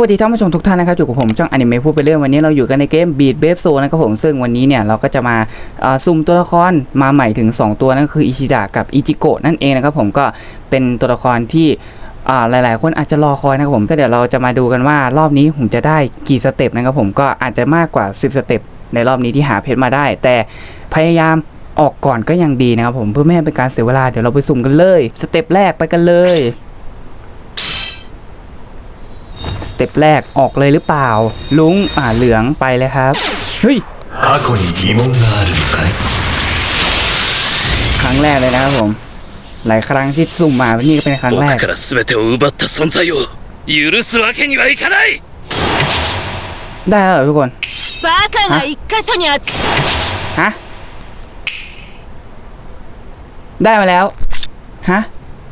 วัสดีท่านผู้ชมทุกท่านนะครับอยู่กับผมจ้องอนิเมะพูดไปเรื่องวันนี้เราอยู่กันในเกม Beat b a b e Soul นะครับผมซึ่งวันนี้เนี่ยเราก็จะมาซุ่มตัวละครมาใหม่ถึง 2 ตัวนั่นคืออิชิดะกับอิจิโกะนั่นเองนะครับผมก็เป็นตัวละครที่อ่าหลาย ๆ คนอาจจะรอคอยนะครับผมก็เดี๋ยวเราจะมาดูกันว่ารอบนี้ผมจะได้กี่สเต็ปนะครับผมก็อาจจะมากกว่า 10 สเต็ปในรอบนี้ที่หาเพชรมาได้ แต่พยายามออกก่อนก็ยังดีนะครับผมเพื่อไม่ให้เป็นการเสียเวลาเดี๋ยวเราไปสุ่มกันเลย สเต็ปแรกไปกันเลย ส เต็ปแรกออกเลยหรือเปล่า ลุงอ่าเหลืองไปเลยครับ เฮ้ยครั้งแรกเลยนะครับผม หลายครั้งที่สุ่มมานี่ก็เป็นครั้งแรกได้แล้วทุกคนฮะได้มาแล้ว ฮะ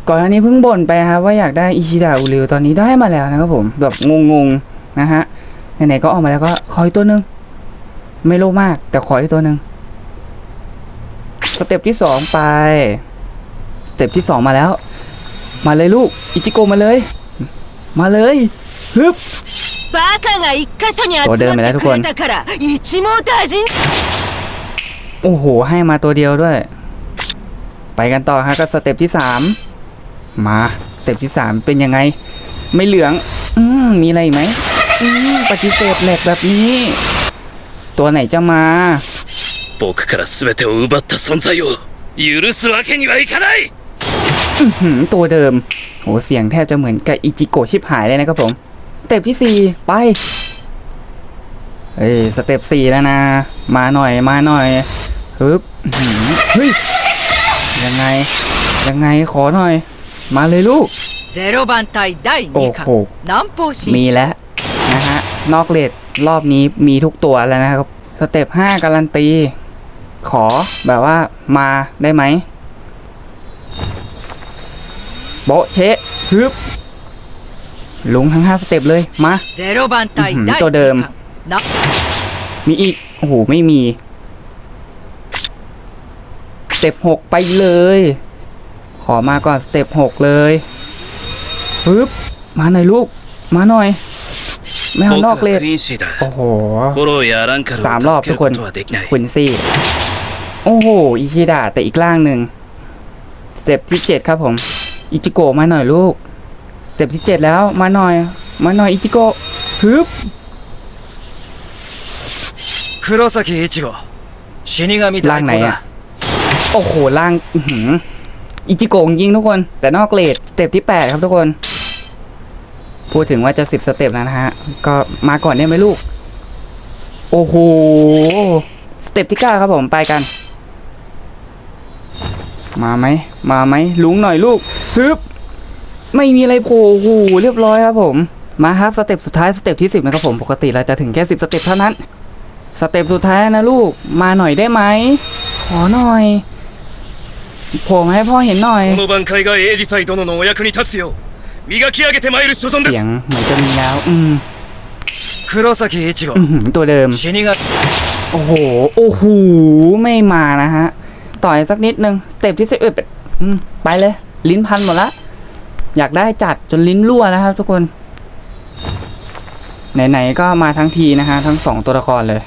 ก่อนอันนี้เพิ่งบ่นไปครับว่าอยากได้อิชิดะอุริวตอนนี้ได้มาแล้วนะครับผมแบบงงๆนะฮะไหนๆก็ออกมาแล้วก็ขออีกตัวหนึ่งไม่โลมาก แต่ขออีกตัวหนึ่งสเต็ปที่สองไปสเต็ปที่สองมาแล้ว มาเลยลูกอิจิโกมาเลย มาเลยฮึบตัวเดิมไปแล้วทุกคนโอ้โหให้มาตัวเดียวด้วย ไปกันต่อครับก็สเต็ปที่สาม มาสเต็ปที่สามเป็นยังไง ไม่เหลือง อืมมีอะไรอีกไหมอืมปฏิเสธแหลกแบบนี้ ตัวไหนจะมา 僕から全てを奪った存在を許すわけにはいかない หืมตัวเดิมโหเสียงแทบจะเหมือนกับอิจิโกะชิบหายเลยนะครับผม สเต็ปที่สี่ไป เฮ้ย สเต็ปสี่แล้วนะ มาหน่อย มาหน่อยฮึบหืมเฮ้ย ยังไง ยังไงขอหน่อย มาเลยลูก ゼロ番隊第 โอ้ 2 โห 巻南方進 มี 出 แล้วนะฮะ นอกเลดรอบนี้มีทุกตัวแล้วนะครับ สเต็ปห้าการันตี ขอแบบว่ามาได้ไหม โบะเชะฮึบลุงทั้งห้าสเต็ปเลย มา ゼロ番隊うん第とで2も巻な มีอีก โอ้โห ไม่มี สเต็ปหกไปเลย ขอมาก่อนสเต็ปหกเลยปึ๊บมาหน่อยลูก มาหน่อย ไม่เอานอกเลนโอ้โหสามรอบทุกคนคุนซี่ โอ้โห อิชิดะแต่อีกล่างหนึ่งสเต็ปที่เจ็ดครับผม อิจิโกะมาหน่อยลูกสเต็ปที่เจ็ดแล้วมาหน่อย มาหน่อยอิจิโกะปึ๊บครโรซากิอิจิโกะล่างไหนอะโอ้โหล่างหืม อิจิโกะจริงทุกคน แต่นอกเลดสเต็ปที่แปดครับทุกคน พูดถึงว่าจะสิบสเต็ปแล้วนะฮะ ก็มาก่อนได้ไหมลูก โอ้โห สเต็ปที่เก้าครับผมไปกัน มาไหม มาไหมลุงหน่อยลูกฮึบไม่มีอะไรโผล่โอ้โหเรียบร้อยครับผม มาครับสเต็ปสุดท้ายสเต็ปที่สิบนะครับผมปกติเราจะถึงแค่สิบสเต็ปเท่านั้น สเต็ปสุดท้ายนะลูก มาหน่อยได้ไหมขอหน่อย โผล่มาให้พ่อเห็นหน่อย この挽回が英治祭殿のお役に立つよう磨き上げてまいる所存で เสีย す งเหมือนจะมีแล้ว อืม 黒崎一護 อื้อหือตัวเดิม 死神 โอ้โห โอ้โห ไม่มานะฮะ ต่อยสักนิดนึง สเต็ปที่สิบเอ็ดอืม ไปเลย ลิ้นพันหมดละ อยากได้จัดจนลิ้นรั่วแล้วครับทุกคน ไหนๆ ก็มาทั้งทีนะฮะ ทั้งสองตัวละครเลย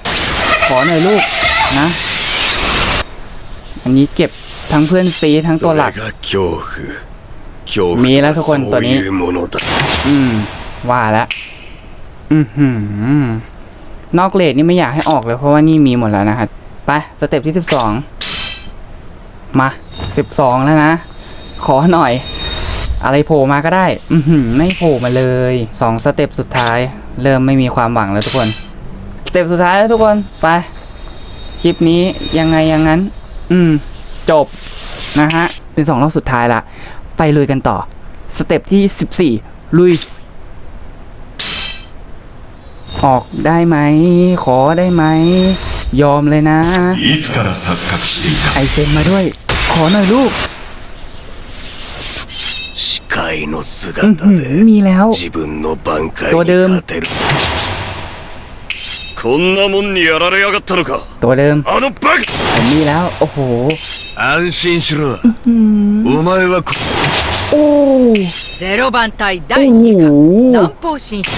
ขอหน่อยลูกนะ อันนี้เก็บ ทั้งเพื่อนซีทั้งตัวหลัก มีแล้วทุกคนตัวนี้ อืม ว่าแล้วอือนอกเลดนี่ไม่อยากให้ออกเลยเพราะว่านี่มีหมดแล้วนะครับไปสเต็ปที่สิบสองมาสิบสองแล้วนะ ขอหน่อย อะไรโผล่มาก็ได้ อืมไม่โผล่มาเลยสองสเต็ปสุดท้าย เริ่มไม่มีความหวังแล้วทุกคนสเต็ปสุดท้ายแล้วทุกคนไปคลิปนี้ยังไงยังงั้น อืม จบนะฮะ เป็นสองรอบสุดท้ายละ ไปลุยกันต่อ สเต็ปที่สิบสี่ลุย ออกได้ไหม ขอได้ไหม ยอมเลยนะ ไอเซนมาด้วย ขอหน่อยลูกมีแล้ว ตัวเดิม こんなもんにやられやがったのか ตัวเดิม あのバ ผมมีแล้ว โอ้โห カ安心しろお前はこ โอ้ ゼロ番隊第お2ー巻南方進出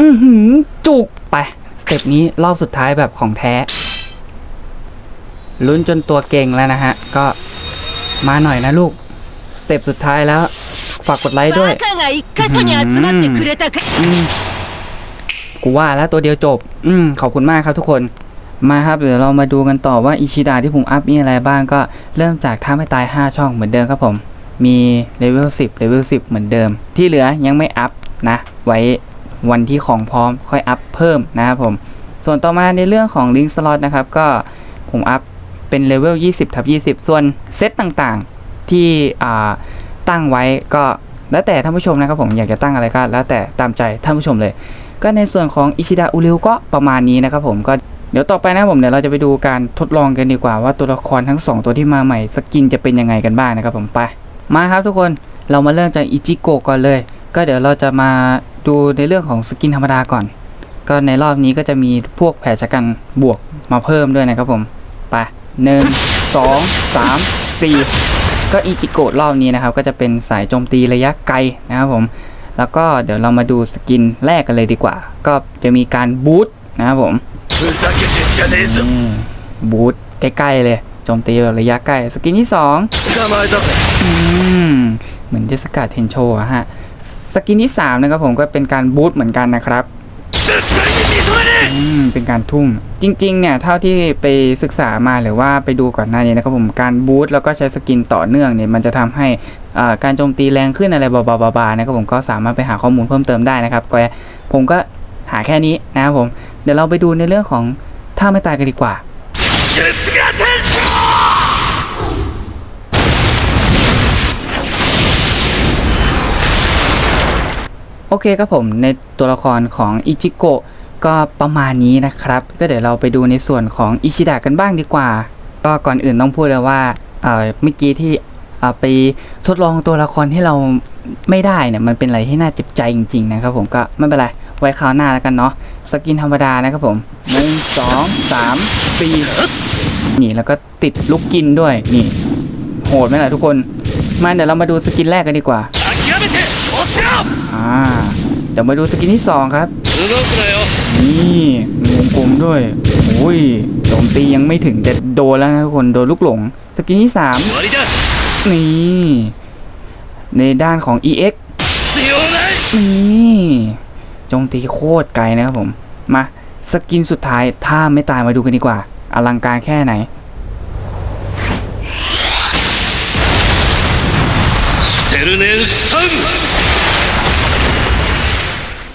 อือหือ จุก ไป สเต็ปนี้รอบสุดท้ายแบบของแท้ ลุ้นจนตัวเก่งแล้วนะฮะ ก็มาหน่อยนะลูก สเต็ปสุดท้ายแล้ว ฝากกดไลค์ด้วย バカが一箇所に集まってくれたか อืม กูว่าแล้วตัวเดียวจบ อืมขอบคุณมากครับทุกคนมาครับเดี๋ยวเรามาดูกันต่อว่าอิชิดาที่ผมอัพมีอะไรบ้างก็เริ่มจากท่าไม่ตาย 5 ช่องเหมือนเดิมครับผม มีเลเวล10เลเวล10 เหมือนเดิม ที่เหลือยังไม่อัพนะ ไว้วันที่ของพร้อมค่อยอัพเพิ่มนะครับผม ส่วนต่อมาในเรื่องของลิงก์สล็อตนะครับ ก็ผมอัพเป็นเลเวล20ทับ20 ส่วนเซตต่างๆที่ตั้งไว้ก็แล้วแต่ท่านผู้ชมนะครับผมอยากจะตั้งอะไรก็แล้วแต่ตามใจท่านผู้ชมเลย ก็ในส่วนของอิชิดะอุริวก็ประมาณนี้นะครับผมก็เดี๋ยวต่อไปนะผมเดี๋ยวเราจะไปดูการทดลองกันดีกว่าว่าตัวละครทั้ง 2 ตัวที่มาใหม่สกินจะเป็นยังไงกันบ้างนะครับผมไปมาครับทุกคนเรามาเริ่มจากอิจิโกะก่อนเลย ก็เดี๋ยวเราจะมาดูในเรื่องของสกินธรรมดาก่อน ก็ในรอบนี้ก็จะมีพวกแผลชะกันบวกมาเพิ่มด้วยนะครับผมไปหนึ่งสองสามสี่ก็อิจิโกะรอบนี้นะครับก็จะเป็นสายโจมตีระยะไกลนะครับผม แล้วก็เดี๋ยวเรามาดูสกินแรกกันเลยดีกว่า ก็จะมีการบูทนะครับผมบูทใกล้ๆเลยโจมตีระยะใกล้ สกินที่สองเหมือนเจสกัดเทนโชฮะ สกินที่สามนะครับผมก็เป็นการบูทเหมือนกันนะครับ เป็นการทุ่ม จริง ๆ เนี่ยเท่าที่ไปศึกษามาหรือว่าไปดูก่อนหน้านี้นะครับผมการบูทแล้วก็ใช้สกินต่อเนื่องเนี่ยมันจะทำให้การโจมตีแรงขึ้นอะไรบาๆๆนะครับผมก็สามารถไปหาข้อมูลเพิ่มเติมได้นะครับก็ผมก็หาแค่นี้นะครับผมเดี๋ยวเราไปดูในเรื่องของถ้าไม่ตายกันดีกว่าโอเคครับผมในตัวละครของอิจิโกะ ก็ประมาณนี้นะครับ ก็เดี๋ยวเราไปดูในส่วนของอิชิดะกันบ้างดีกว่า ก็ก่อนอื่นต้องพูดเลยว่าเมื่อกี้ที่ไปทดลองตัวละครที่เราไม่ได้เนี่ยมันเป็นอะไรที่น่าเจ็บใจจริง ๆ นะครับผมก็ไม่เป็นไรไว้คราวหน้าแล้วกันเนาะสกินธรรมดานะครับผมหนึ่งสองสามสี่นี่แล้วก็ติดลูกกินด้วยนี่โหดไหมล่ะทุกคนมาเดี๋ยวเรามาดูสกินแรกกันดีกว่าอ่าเดี๋ยวมาดูสกินที่สองครับ นี่วงกลมด้วยโอ้ยโจมตียังไม่ถึงจะโดนแล้วนะทุกคนโดนลูกหลง สกินที่สามนี่ในด้านของ EX นี่จงตีโคตรไกลนะครับผม มาสกินสุดท้ายถ้าไม่ตายมาดูกันดีกว่า อลังการแค่ไหน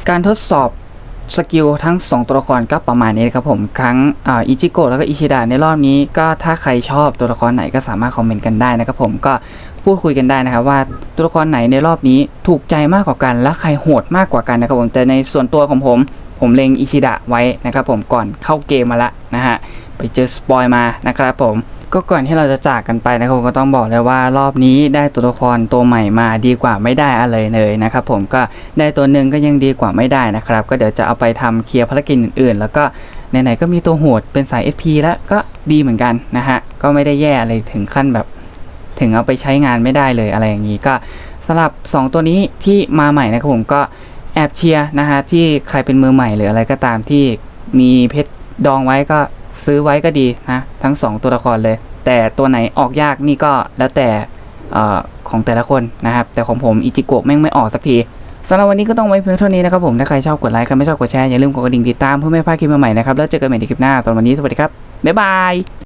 การทดสอบ สกิลทั้ง 2 ตัวละครก็ประมาณนี้นะครับผมทั้งอ,อิจิโกะแล้วก็อิชิดะในรอบนี้ก็ถ้าใครชอบตัวละครไหนก็สามารถคอมเมนต์กันได้นะครับผมก็พูดคุยกันได้นะครับว่าตัวละครไหนในรอบนี้ถูกใจมากกว่ากัน และใครโหดมากกว่ากันนะครับผมแต่ในส่วนตัวของผม ผมเล็งอิชิดะไว้นะครับผมก่อนเข้าเกมมาละนะฮะไปเจอสปอยมานะครับผม ก็ก่อนที่เราจะจากกันไปนะครับผมก็ต้องบอกเลยว่ารอบนี้ได้ตัวละครตัวใหม่มาดีกว่าไม่ได้อะไรเลยนะครับผมก็ได้ตัวหนึ่งก็ยังดีกว่าไม่ได้นะครับ ก็เดี๋ยวจะเอาไปทำเคลียร์ภารกิจอื่นๆ แล้วก็ไหนๆก็มีตัวโหดเป็นสาย FP แล้วก็ดีเหมือนกันนะฮะก็ไม่ได้แย่อะไรถึงขั้นแบบ ถึงเอาไปใช้งานไม่ได้เลยอะไรอย่างนี้ก็สำหรับ 2 ตัวนี้ที่มาใหม่นะครับผมก็แอบเชียร์นะฮะที่ใครเป็นมือใหม่หรืออะไรก็ตามที่มีเพชรดองไว้ก็ ซื้อไว้ก็ดีนะทั้ง 2 ตัวละครเลย แต่ตัวไหนออกยากนี่ก็แล้วแต่อของแต่ละคนนะครับ แต่ของผมอิจิโกะแม่งไม่ออกสักทีสำหรับวันนี้ก็ต้องไว้เพียงเท่านี้นะครับผม ถ้าใครชอบกดไลค์ใครไม่ชอบกดแชร์อย่าลืมกดกระดิ่งติดตามเพื่อไม่พลาดคลิปใหม่ๆนะครับ แล้วเจอกันใหม่ในคลิปหน้าสำหรับวันนี้สวัสดีครับ บ๊ายบาย